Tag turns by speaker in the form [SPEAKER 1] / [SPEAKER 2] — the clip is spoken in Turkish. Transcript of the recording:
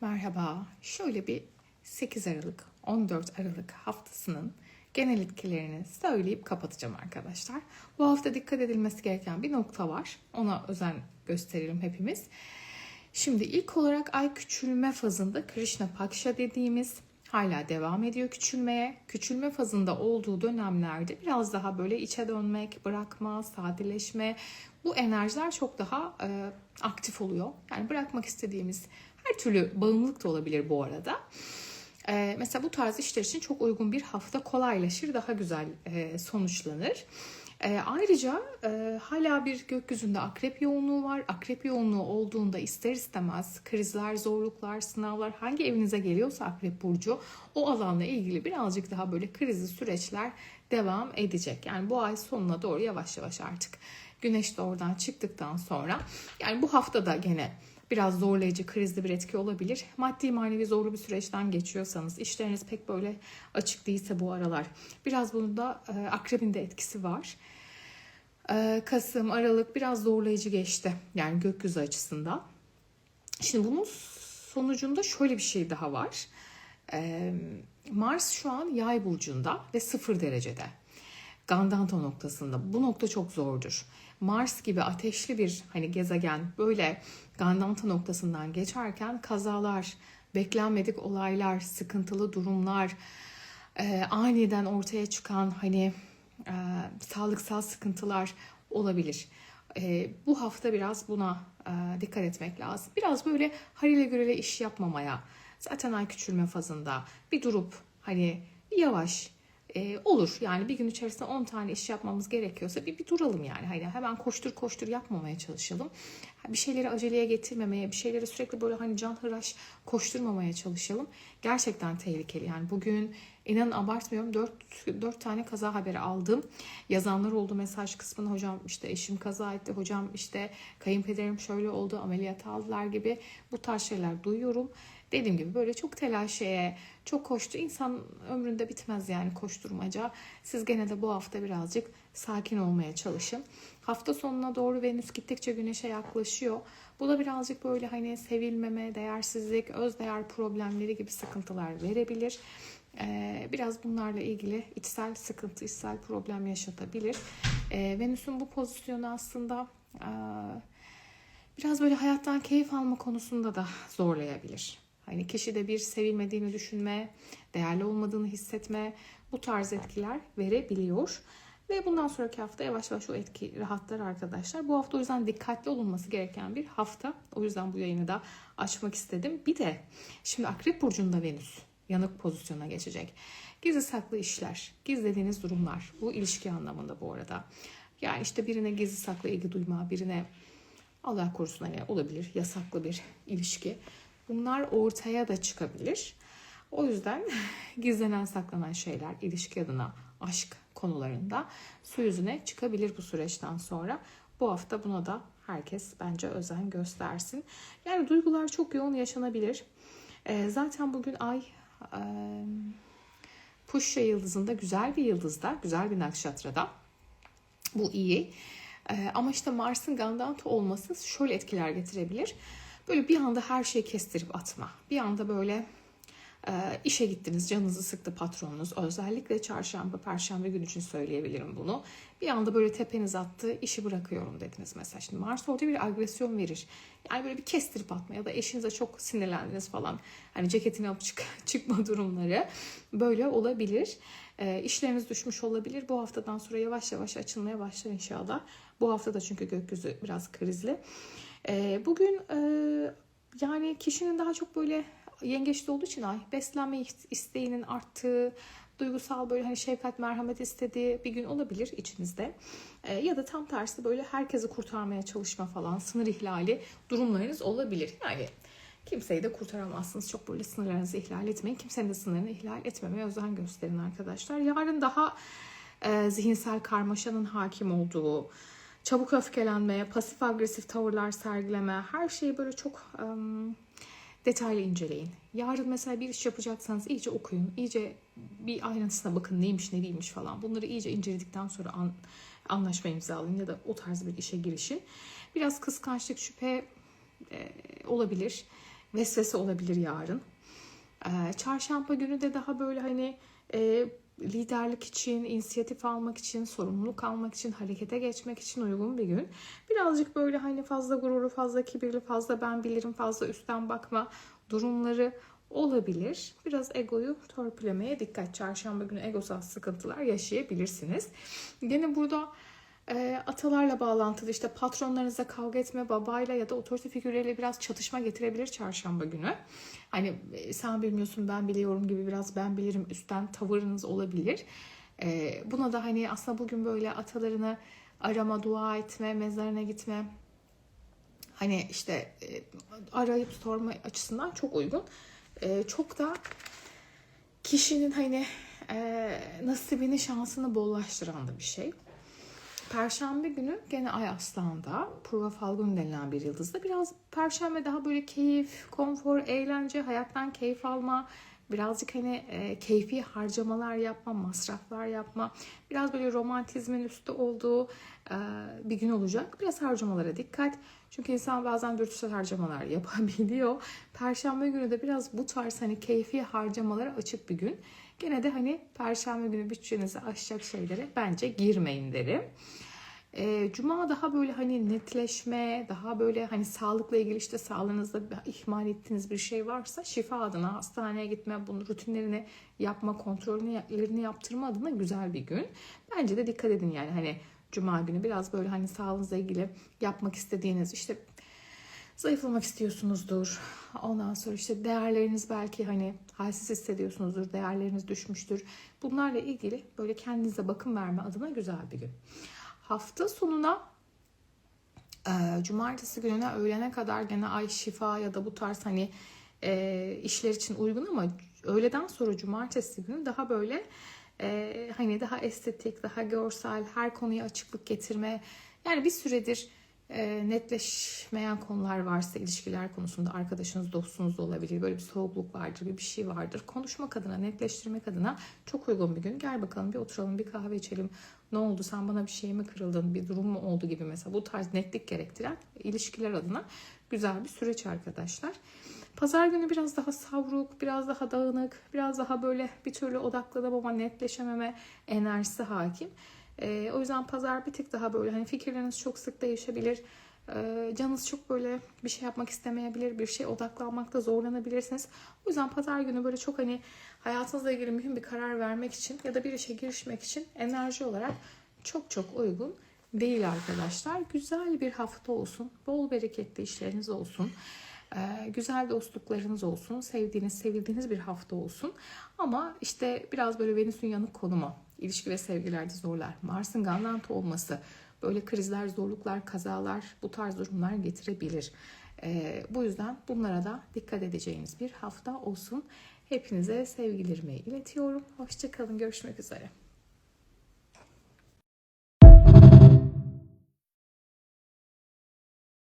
[SPEAKER 1] Merhaba. Şöyle bir 8 Aralık 14 Aralık haftasının genel etkilerini söyleyip kapatacağım arkadaşlar. Bu hafta dikkat edilmesi gereken bir nokta var. Ona özen gösterelim hepimiz. Şimdi ilk olarak ay küçülme fazında Krishna Paksha dediğimiz hala devam ediyor küçülmeye. Küçülme fazında olduğu dönemlerde biraz daha böyle içe dönmek, bırakma, sadeleşme bu enerjiler çok daha e, aktif oluyor. Yani bırakmak istediğimiz her türlü bağımlılık da olabilir bu arada. E, mesela bu tarz işler için çok uygun bir hafta kolaylaşır, daha güzel e, sonuçlanır. E, ayrıca e, hala bir gökyüzünde akrep yoğunluğu var. Akrep yoğunluğu olduğunda ister istemez krizler, zorluklar, sınavlar hangi evinize geliyorsa akrep burcu o alanla ilgili birazcık daha böyle krizli süreçler devam edecek. Yani bu ay sonuna doğru yavaş yavaş artık güneş de oradan çıktıktan sonra yani bu hafta da gene biraz zorlayıcı, krizli bir etki olabilir. Maddi manevi zorlu bir süreçten geçiyorsanız, işleriniz pek böyle açık değilse bu aralar biraz bunda e, akrebin de etkisi var. E, Kasım, Aralık biraz zorlayıcı geçti. Yani gökyüzü açısından. Şimdi bunun sonucunda şöyle bir şey daha var. E, Mars şu an yay burcunda ve sıfır derecede. Gandanta noktasında. Bu nokta çok zordur. Mars gibi ateşli bir hani gezegen böyle Gandanta noktasından geçerken kazalar, beklenmedik olaylar, sıkıntılı durumlar, e, aniden ortaya çıkan hani e, sağlıksal sıkıntılar olabilir. E, bu hafta biraz buna e, dikkat etmek lazım. Biraz böyle harile görele iş yapmamaya, zaten ay küçülme fazında bir durup hani yavaş e, olur. Yani bir gün içerisinde 10 tane iş yapmamız gerekiyorsa bir, bir duralım yani. Hani hemen koştur koştur yapmamaya çalışalım. Bir şeyleri aceleye getirmemeye, bir şeyleri sürekli böyle hani can hıraş koşturmamaya çalışalım. Gerçekten tehlikeli. Yani bugün inanın abartmıyorum 4, 4 tane kaza haberi aldım. Yazanlar oldu mesaj kısmına hocam işte eşim kaza etti, hocam işte kayınpederim şöyle oldu, ameliyat aldılar gibi bu tarz şeyler duyuyorum. Dediğim gibi böyle çok telaşeye, çok koştu. İnsan ömründe bitmez yani koşturmaca. Siz gene de bu hafta birazcık sakin olmaya çalışın. Hafta sonuna doğru Venüs gittikçe Güneş'e yaklaşıyor. Bu da birazcık böyle hani sevilmeme, değersizlik, öz değer problemleri gibi sıkıntılar verebilir. Ee, biraz bunlarla ilgili içsel sıkıntı, içsel problem yaşatabilir. Ee, Venüs'ün bu pozisyonu aslında biraz böyle hayattan keyif alma konusunda da zorlayabilir. Hani kişide bir sevilmediğini düşünme, değerli olmadığını hissetme bu tarz etkiler verebiliyor. Ve bundan sonraki hafta yavaş yavaş o etki rahatlar arkadaşlar. Bu hafta o yüzden dikkatli olunması gereken bir hafta. O yüzden bu yayını da açmak istedim. Bir de şimdi Akrep Burcu'nda Venüs yanık pozisyona geçecek. Gizli saklı işler, gizlediğiniz durumlar. Bu ilişki anlamında bu arada. Yani işte birine gizli saklı ilgi duyma, birine Allah korusun hani olabilir yasaklı bir ilişki. Bunlar ortaya da çıkabilir. O yüzden gizlenen saklanan şeyler ilişki adına aşk konularında su yüzüne çıkabilir bu süreçten sonra. Bu hafta buna da herkes bence özen göstersin. Yani duygular çok yoğun yaşanabilir. E, zaten bugün ay e, Puşya yıldızında güzel bir yıldızda, güzel bir nakşatrada. Bu iyi. E, ama işte Mars'ın Gandanta olması şöyle etkiler getirebilir. Böyle bir anda her şeyi kestirip atma. Bir anda böyle e, işe gittiniz, canınızı sıktı patronunuz. Özellikle çarşamba, perşembe günü için söyleyebilirim bunu. Bir anda böyle tepeniz attı, işi bırakıyorum dediniz mesela. Şimdi Mars orada bir agresyon verir. Yani böyle bir kestirip atma ya da eşinize çok sinirlendiniz falan. Hani ceketini alıp çık çıkma durumları böyle olabilir. E, işleriniz düşmüş olabilir. Bu haftadan sonra yavaş yavaş açılmaya başlar inşallah. Bu hafta da çünkü gökyüzü biraz krizli. E, bugün e, yani kişinin daha çok böyle yengeçte olduğu için ay beslenme isteğinin arttığı, duygusal böyle hani şefkat, merhamet istediği bir gün olabilir içinizde. E, ya da tam tersi böyle herkesi kurtarmaya çalışma falan, sınır ihlali durumlarınız olabilir. Yani kimseyi de kurtaramazsınız. Çok böyle sınırlarınızı ihlal etmeyin. Kimsenin de sınırını ihlal etmemeye özen gösterin arkadaşlar. Yarın daha e, zihinsel karmaşanın hakim olduğu, çabuk öfkelenmeye, pasif agresif tavırlar sergileme, her şeyi böyle çok um, detaylı inceleyin. Yarın mesela bir iş yapacaksanız iyice okuyun, iyice bir ayrıntısına bakın neymiş ne değilmiş falan. Bunları iyice inceledikten sonra an, anlaşma imzalayın ya da o tarz bir işe girişin. Biraz kıskançlık, şüphe e, olabilir. vesvese olabilir yarın. Ee, çarşamba günü de daha böyle hani e, liderlik için, inisiyatif almak için, sorumluluk almak için, harekete geçmek için uygun bir gün. Birazcık böyle hani fazla gururu, fazla kibirli, fazla ben bilirim, fazla üstten bakma durumları olabilir. Biraz egoyu törpülemeye dikkat. Çarşamba günü egosal sıkıntılar yaşayabilirsiniz. Yine burada e, atalarla bağlantılı işte patronlarınızla kavga etme, babayla ya da otorite figürleriyle biraz çatışma getirebilir çarşamba günü. Hani e, sen bilmiyorsun ben biliyorum gibi biraz ben bilirim üstten tavırınız olabilir. E, buna da hani aslında bugün böyle atalarını arama, dua etme, mezarına gitme, hani işte e, arayıp sorma açısından çok uygun. E, çok da kişinin hani e, nasibini, şansını bollaştıran da bir şey. Perşembe günü gene Ay Aslan'da Purva Falgun denilen bir yıldızda biraz Perşembe daha böyle keyif, konfor, eğlence, hayattan keyif alma, birazcık hani e, keyfi harcamalar yapma, masraflar yapma, biraz böyle romantizmin üstü olduğu e, bir gün olacak. Biraz harcamalara dikkat. Çünkü insan bazen dürtüsel harcamalar yapabiliyor. Perşembe günü de biraz bu tarz hani keyfi harcamalara açık bir gün. Gene de hani perşembe günü bütçenizi aşacak şeylere bence girmeyin derim. E, Cuma daha böyle hani netleşme, daha böyle hani sağlıkla ilgili işte sağlığınızda ihmal ettiğiniz bir şey varsa şifa adına hastaneye gitme, bunun rutinlerini yapma, kontrollerini yaptırma adına güzel bir gün. Bence de dikkat edin yani hani Cuma günü biraz böyle hani sağlığınızla ilgili yapmak istediğiniz işte zayıflamak istiyorsunuzdur. Ondan sonra işte değerleriniz belki hani halsiz hissediyorsunuzdur. Değerleriniz düşmüştür. Bunlarla ilgili böyle kendinize bakım verme adına güzel bir gün. Hafta sonuna e, cumartesi gününe öğlene kadar gene ay şifa ya da bu tarz hani e, işler için uygun ama öğleden sonra cumartesi günü daha böyle e, hani daha estetik, daha görsel, her konuya açıklık getirme. Yani bir süredir e, netleşmeyen konular varsa ilişkiler konusunda arkadaşınız, dostunuz da olabilir. Böyle bir soğukluk vardır, bir bir şey vardır. Konuşmak adına, netleştirmek adına çok uygun bir gün. Gel bakalım bir oturalım, bir kahve içelim. Ne oldu? Sen bana bir şey mi kırıldın? Bir durum mu oldu gibi mesela. Bu tarz netlik gerektiren ilişkiler adına güzel bir süreç arkadaşlar. Pazar günü biraz daha savruk, biraz daha dağınık, biraz daha böyle bir türlü odaklanamama, netleşememe enerjisi hakim. E, o yüzden pazar bir tık daha böyle hani fikirleriniz çok sık değişebilir. E, canınız çok böyle bir şey yapmak istemeyebilir, bir şey odaklanmakta zorlanabilirsiniz. O yüzden pazar günü böyle çok hani hayatınızla ilgili mühim bir karar vermek için ya da bir işe girişmek için enerji olarak çok çok uygun değil arkadaşlar. Güzel bir hafta olsun. Bol bereketli işleriniz olsun. Ee, güzel dostluklarınız olsun. Sevdiğiniz, sevildiğiniz bir hafta olsun. Ama işte biraz böyle Venüs'ün yanık konumu, ilişki ve sevgilerde zorlar. Mars'ın Gandanta olması, böyle krizler, zorluklar, kazalar, bu tarz durumlar getirebilir. Ee, bu yüzden bunlara da dikkat edeceğiniz bir hafta olsun. Hepinize sevgilerimi iletiyorum. Hoşçakalın. Görüşmek üzere.